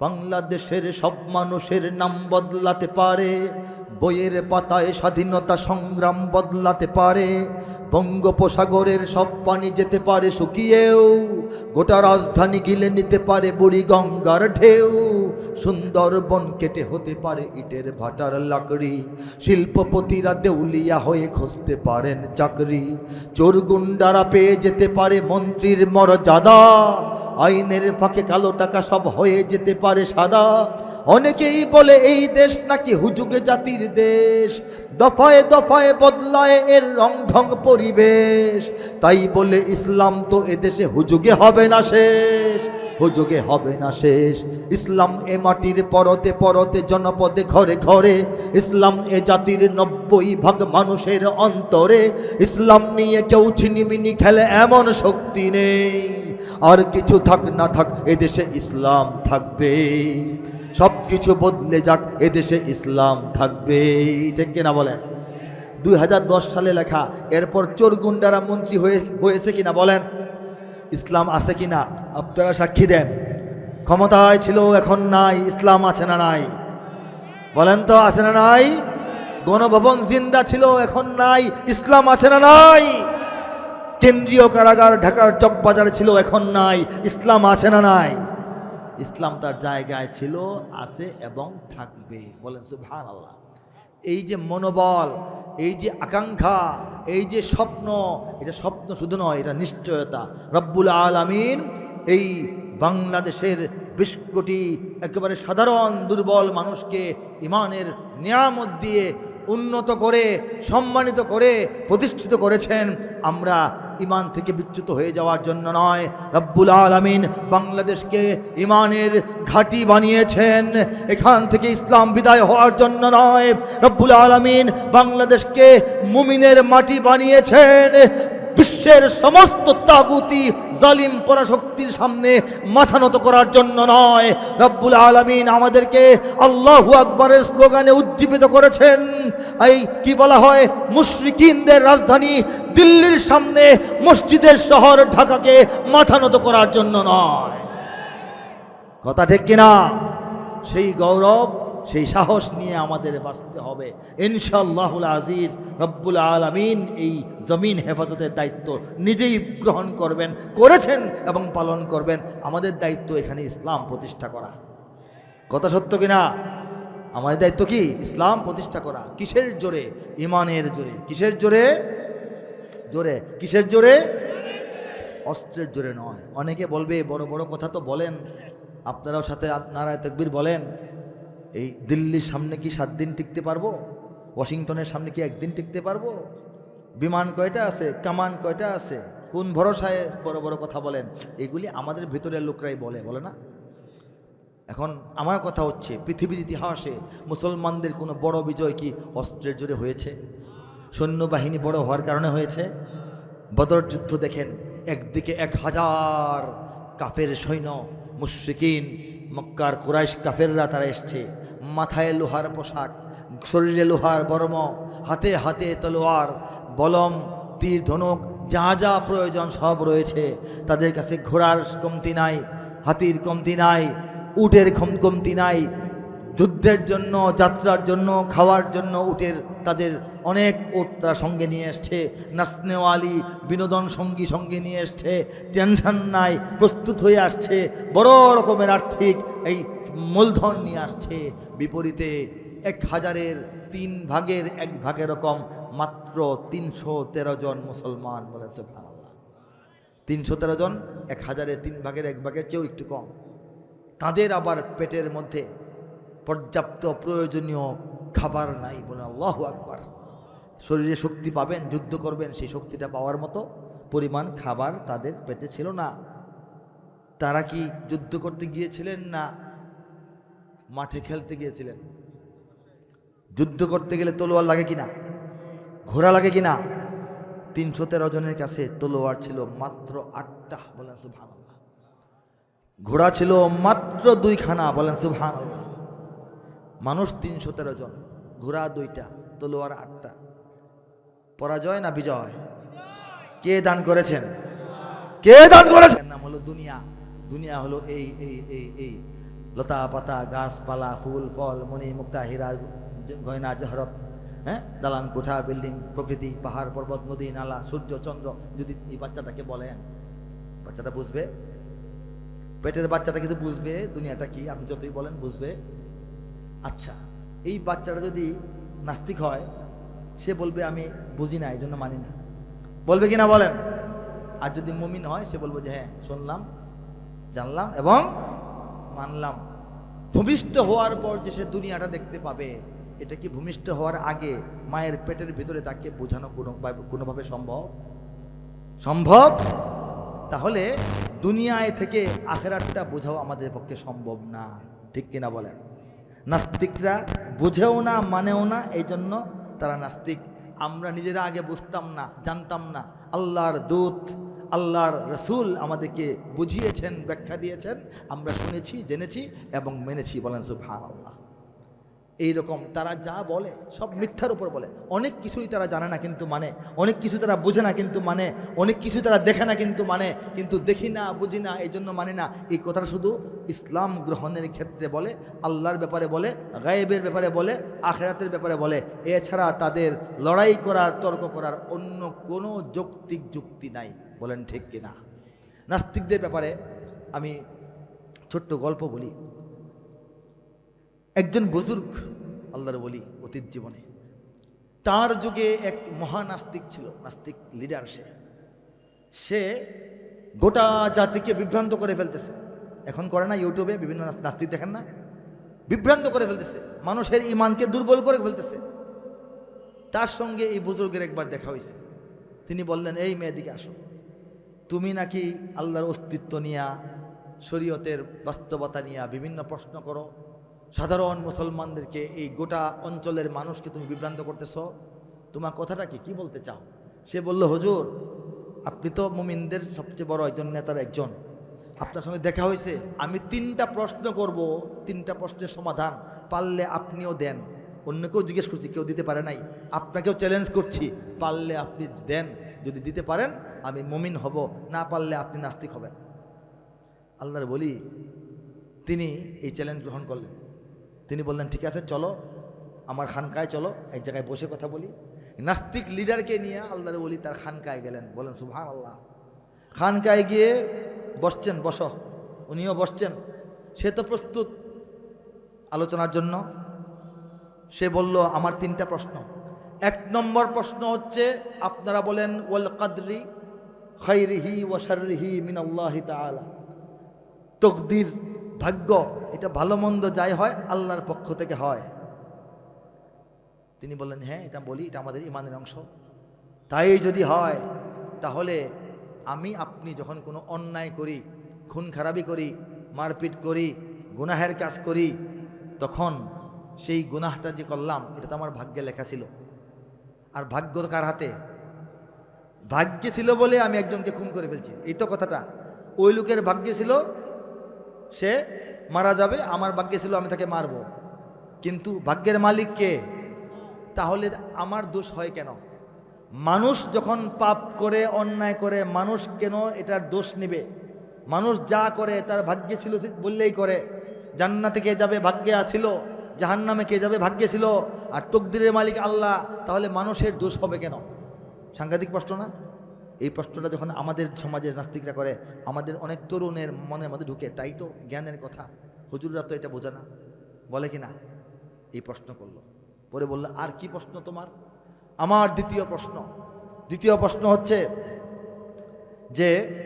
বাংলাদেশের সব মানুষের নাম বদলাতে পারে, বইয়ের পাতায় স্বাধীনতা সংগ্রাম বদলাতে পারে, বঙ্গোপসাগরের সব পানি যেতে পারে, শুকিয়েও গোটা রাজধানী গিলে নিতে পারে বুড়ি গঙ্গার ঢেউ, সুন্দরবন কেটে হতে পারে ইটের ভাটার লাকড়ি, শিল্পপতিরা দেউলিয়া হয়ে খুঁজতে পারেন চাকরি চোর গুন্ডারা পেয়ে যেতে পারে মন্ত্রীর মর্যাদা আইনের ফাঁকে কালো টাকা সব হয়ে যেতে পারে সাদা। অনেকেই বলে এই দেশ নাকি হুজুগে জাতির দেশ। দফায় দফায় বদলায় এর রং ঢং পরিবেশ। তাই বলে ইসলাম তো এদেশে হুজুগে হবে না শেষ, হুজুগে হবে না শেষ। ইসলাম এ মাটির পরতে পরতে জনপদে ঘরে ঘরে, ইসলাম এ জাতির নব্বই ভাগ মানুষের অন্তরে। ইসলাম নিয়ে কেউ ছিনিমিনি খেলে এমন শক্তি নেই। আর কিছু থাক না থাক, এদেশে ইসলাম থাকবে। সব কিছু বদলে যাক, এদেশে ইসলাম থাকবে। ঠিক কিনা বলেন? দুই হাজার দশ সালে লেখা, এরপর চোর গুন্ডারা মন্ত্রী হয়ে, হয়েছে কিনা বলেন? ইসলাম আছে কিনা? আপনারা সাক্ষী দেন। ক্ষমতায় ছিল, এখন নাই, ইসলাম আছে না নাই? বলেন তো, আছে না নাই? গণভবন জিন্দা ছিল, এখন নাই, ইসলাম আছে না নাই? কেন্দ্রীয় কারাগার ঢাকার চকবাজার ছিল, এখন নাই। ইসলাম আছে না নাই? ইসলাম তার জায়গায় ছিল, আছে এবং থাকবে। বলেন সুবহান আল্লাহ এই যে মনোবল, এই যে আকাঙ্ক্ষা, এই যে স্বপ্ন, এটা স্বপ্ন শুধু নয়, এটা নিশ্চয়তা। রব্বুল আলামিন এই বাংলাদেশের বিশ কোটি একেবারে সাধারণ দুর্বল মানুষকে ইমানের নিয়ামত দিয়ে উন্নত করে, সম্মানিত করে প্রতিষ্ঠিত করেছেন। আমরা ইমান থেকে বিচ্যুত হয়ে যাওয়ার জন্য নয়। রব্বুল আলমিন বাংলাদেশকে ইমানের ঘাটি বানিয়েছেন। এখান থেকে ইসলাম বিদায় হওয়ার জন্য নয়। রব্বুল আলমিন বাংলাদেশকে মুমিনের মাটি বানিয়েছেন। বিশ্বের সমস্ত তাগুতি জালিম পরাশক্তির সামনে মাথা নত করার জন্য নয়। রব্বুল আলমিন আমাদেরকে আল্লাহু আকবরের স্লোগানে উজ্জীবিত করেছেন। এই কি বলা হয়? মুশরিকিনদের রাজধানী দিল্লির সামনে, মসজিদের শহর ঢাকাকে মাথা নত করার জন্য নয়। কথা ঠিক কিনা? সেই গৌরব সেই সাহস নিয়ে আমাদের বাঁচতে হবে। ইনশাল্লাহুল আজিজ, রব্বুল আলমিন এই জমিন হেফাজতের দায়িত্ব নিজেই গ্রহণ করবেন, করেছেন এবং পালন করবেন। আমাদের দায়িত্ব এখানে ইসলাম প্রতিষ্ঠা করা। কথা সত্য কিনা? আমাদের দায়িত্ব কি? ইসলাম প্রতিষ্ঠা করা। কিসের জোরে? ইমানের জোরে। কিসের জোরে? জোরে। কিসের জোরে? অস্ত্রের জোরে নয়। অনেকে বলবে, বড় বড় কথা তো বলেন। আপনারাও সাথে নারায় তকবির বলেন। এই দিল্লির সামনে কি সাত দিন টিকতে পারব? ওয়াশিংটনের সামনে কি একদিন টিকতে পারব? বিমান কয়টা আছে? কামান কয়টা আছে? কোন ভরসায় বড় বড় কথা বলেন? এগুলি আমাদের ভেতরের লোকরাই বলে বলে না? এখন আমার কথা হচ্ছে, পৃথিবীর ইতিহাসে মুসলমানদের কোনো বড় বিজয় কি অস্ত্রের জোরে হয়েছে? সৈন্যবাহিনী বড় হওয়ার কারণে হয়েছে? বদর যুদ্ধ দেখেন, একদিকে এক হাজার কাফের সৈন্য, মুশ্রিকিন, মক্কার কুরাইশ কাফেররা তারা এসছে। মাথায় লোহার পোশাক, শরীরে লোহার বর্ম, হাতে হাতে তলোয়ার, বলম, তীর, ধনুক, যা যা প্রয়োজন সব রয়েছে। তাদের কাছে ঘোড়ার কমতি নাই, হাতির কমতি নাই, উটের কম কমতি নাই। যুদ্ধের জন্য, যাত্রার জন্য, খাওয়ার জন্য উটের তাদের অনেক উট তারা সঙ্গে নিয়ে এসছে। নাসনেওয়ালি বিনোদন সঙ্গী সঙ্গে নিয়ে এসছে। টেনশন নাই, প্রস্তুত হয়ে আসছে। বড় রকমের আর্থিক এই মূলধন নিয়ে আসছে বিপরীতে এক হাজারের তিন ভাগের এক ভাগের রকম মাত্র তিনশো তেরো জন মুসলমান বলেছে ভালো তিনশো তেরো জন, এক হাজারের তিন ভাগের এক ভাগের চেয়েও একটু কম। তাদের আবার পেটের মধ্যে পর্যাপ্ত প্রয়োজনীয় খাবার নাই বলে আল্লাহ আকবার। শরীরে শক্তি পাবেন, যুদ্ধ করবেন, সেই শক্তিটা পাওয়ার মতো পরিমাণ খাবার তাদের পেটে ছিল না। তারা কি যুদ্ধ করতে গিয়েছিলেন না মাঠে খেলতে গিয়েছিলেন। যুদ্ধ করতে গেলে তলোয়ার লাগে কিনা? ঘোড়া লাগে কিনা? তিনশো তেরো জনের কাছে তলোয়ার ছিল মাত্র আটটা, বলেন সুভান ঘোড়া ছিল মাত্র দুইখানা, বলেন সুভান মানুষ তিনশো তেরো জন, ঘোড়া দুইটা, তলোয়ার আটটা। পরাজয় না বিজয়? কে দান করেছেন? কে দান করেছেন? নাম হলো দুনিয়া। দুনিয়া হলো এই এই এই এই। লতা পাতা গাছপালা, ফুল, ফল, মণি, মুক্তা, হীরা, গয়না, জহরত হ্যাঁ? দালান, কোঠা, বিল্ডিং, প্রকৃতি, পাহাড়, পর্বত, নদী, নালা, সূর্য, চন্দ্র, যদি এই বাচ্চাটাকে বলেন বাচ্চাটা বুঝবে? পেটের বাচ্চাটা কিছু বুঝবে, দুনিয়াটা কি, আপনি যতই বলেন বুঝবে। আচ্ছা এই বাচ্চাটা যদি নাস্তিক হয়, সে বলবে, আমি বুঝি না এই জন্য মানি না। বলবে কি না বলেন? আর যদি মুমিন হয়, সে বলবে যে হ্যাঁ শুনলাম, জানলাম এবং মানলাম। ভূমিষ্ঠ হওয়ার পর যে সে দুনিয়াটা দেখতে পাবে, এটা কি ভূমিষ্ঠ হওয়ার আগে মায়ের পেটের ভিতরে তাকে বোঝানো কোনো কোনোভাবে সম্ভব? সম্ভব? তাহলে দুনিয়ায় থেকে আখেরাতটা বোঝাও আমাদের পক্ষে সম্ভব না, ঠিক কিনা বলেন? নাস্তিকরা বুঝেও না, মানেও না এই জন্য তারা নাস্তিক। আমরা নিজেরা আগে বুঝতাম না, জানতাম না। আল্লাহর দূত আল্লাহর রসুল আমাদেরকে বুঝিয়েছেন, ব্যাখ্যা দিয়েছেন, আমরা শুনেছি, জেনেছি এবং মেনেছি বলেন সুফান আল্লাহ এইরকম তারা যা বলে, সব মিথ্যার উপর বলে। অনেক কিছুই তারা জানে না কিন্তু মানে অনেক কিছু তারা বুঝে না কিন্তু মানে অনেক কিছু তারা দেখে না কিন্তু মানে কিন্তু দেখি না, বুঝি না এই জন্য মানে না। এই কথাটা শুধু ইসলাম গ্রহণের ক্ষেত্রে বলে, আল্লাহর ব্যাপারে বলে, গায়েবের ব্যাপারে বলে, আখেরাতের ব্যাপারে বলে। এছাড়া তাদের লড়াই করার, তর্ক করার অন্য কোনো যৌক্তিক যুক্তি নাই। বলেন, ঠিক কিনা নাস্তিকদের ব্যাপারে আমি ছোট্ট গল্প বলি। একজন বুজুর্গ, আল্লাহর বলি অতীত জীবনে। তার যুগে এক মহানাস্তিক ছিল, নাস্তিক লিডার সে। সে গোটা জাতিকে বিভ্রান্ত করে ফেলতেছে। এখন করে না ইউটিউবে, বিভিন্ন নাস্তিক দেখেন না? বিভ্রান্ত করে ফেলতেছে। মানুষের ইমানকে দুর্বল করে ফেলতেছে। তার সঙ্গে এই বুজুর্গের একবার দেখা হয়েছে। তিনি বললেন, এই মেয়েদিকে আসো। তুমি নাকি আল্লাহর অস্তিত্ব নিয়া, শরীয়তের বাস্তবতা নিয়ে বিভিন্ন প্রশ্ন করো? সাধারণ মুসলমানদেরকে এই গোটা অঞ্চলের মানুষকে তুমি বিভ্রান্ত করতেছ? তোমার কথাটা কি? কি বলতে চাও? সে বলল, হুজুর, আপনি তো মুমিনদের সবচেয়ে বড় একজন নেতার একজন। আপনার সঙ্গে দেখা হয়েছে। আমি তিনটা প্রশ্ন করব। তিনটা প্রশ্নের সমাধান পারলে আপনিও দেন। অন্য কেউ জিজ্ঞেস করছি, কেউ দিতে পারে নাই। আপনাকেও চ্যালেঞ্জ করছি, পারলে আপনি দেন। যদি দিতে পারেন আমি মুমিন হব, না পারলে আপনি নাস্তিক হবেন। আল্লাহর বলি, তিনি এই চ্যালেঞ্জ গ্রহণ করলেন। তিনি বললেন, ঠিক আছে, চলো, আমার খানকায় চলো, এক জায়গায় বসে কথা বলি। নাস্তিক লিডারকে নিয়ে আল্লাহর বলি তার খানকায় গেলেন। বলেন সুভান আল্লাহ খানকায় গিয়ে বসছেন, বস। উনিও বসছেন। সে তো প্রস্তুত আলোচনার জন্য। সে বলল, আমার তিনটা প্রশ্ন। এক নম্বর প্রশ্ন হচ্ছে, আপনারা বলেন, ওয়াল কাদরি খৈরিহি ওয়াশারিহি মিন আল্লাহ তালা তকদির ভাগ্য, এটা ভালো মন্দ যাই হয়, আল্লাহর পক্ষ থেকে হয়। তিনি বললেন হ্যাঁ এটা বলি, এটা আমাদের ইমানের অংশ। তাই যদি হয়, তাহলে আমি আপনি যখন কোনো অন্যায় করি, খুন খারাপি করি, মারপিট করি, গুনাহের কাজ করি, তখন সেই গুনাহটা যে করলাম, এটা তো আমার ভাগ্যে লেখা ছিল। আর ভাগ্য কার হাতে? ভাগ্যে ছিল বলে আমি একজনকে খুন করে ফেলছি। এই তো কথাটা। ওই লোকের ভাগ্যে ছিল, সে মারা যাবে, আমার ভাগ্যে ছিল, আমি তাকে মারব। কিন্তু ভাগ্যের মালিক কে? তাহলে আমার দোষ হয় কেন? মানুষ যখন পাপ করে, অন্যায় করে, মানুষ কেন এটার দোষ নেবে? মানুষ যা করে, তার ভাগ্যে ছিল বললেই করে। জান্নাতে কে যাবে, ভাগ্যে ছিল জাহান্নামে কে যাবে, ভাগ্যে ছিল? আর তকদিরের মালিক আল্লাহ, তাহলে মানুষের দোষ হবে কেন? সাংঘাতিক প্রশ্ন না? এই প্রশ্নটা যখন আমাদের সমাজের নাস্তিকরা করে, আমাদের অনেক তরুণের মনের মধ্যে ঢুকে, তাই তো জ্ঞানের কথা। হুজুররা তো এটা বোঝে না। বলে কি না? এই প্রশ্ন করল। পরে বলল, আর কি প্রশ্ন তোমার? আমার দ্বিতীয় প্রশ্ন। দ্বিতীয় প্রশ্ন হচ্ছে যে